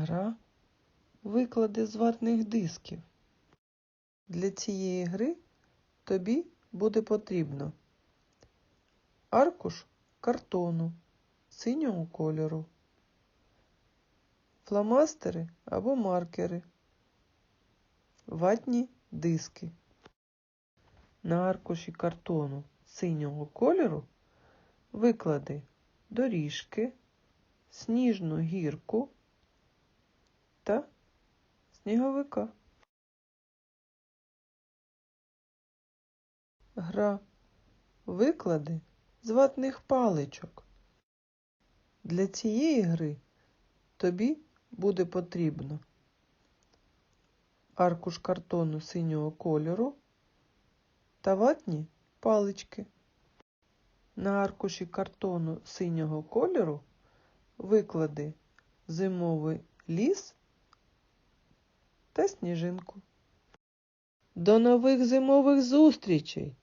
Гра виклади з ватних дисків. Для цієї гри тобі буде потрібно аркуш картону синього кольору, фломастери або маркери, ватні диски. На аркуші картону синього кольору виклади доріжки, сніжну гірку та сніговика. Гра виклади з ватних паличок. Для цієї гри тобі буде потрібно аркуш картону синього кольору та ватні палички. На аркуші картону синього кольору виклади зимовий ліс та сніжинку. До нових зимових зустрічей!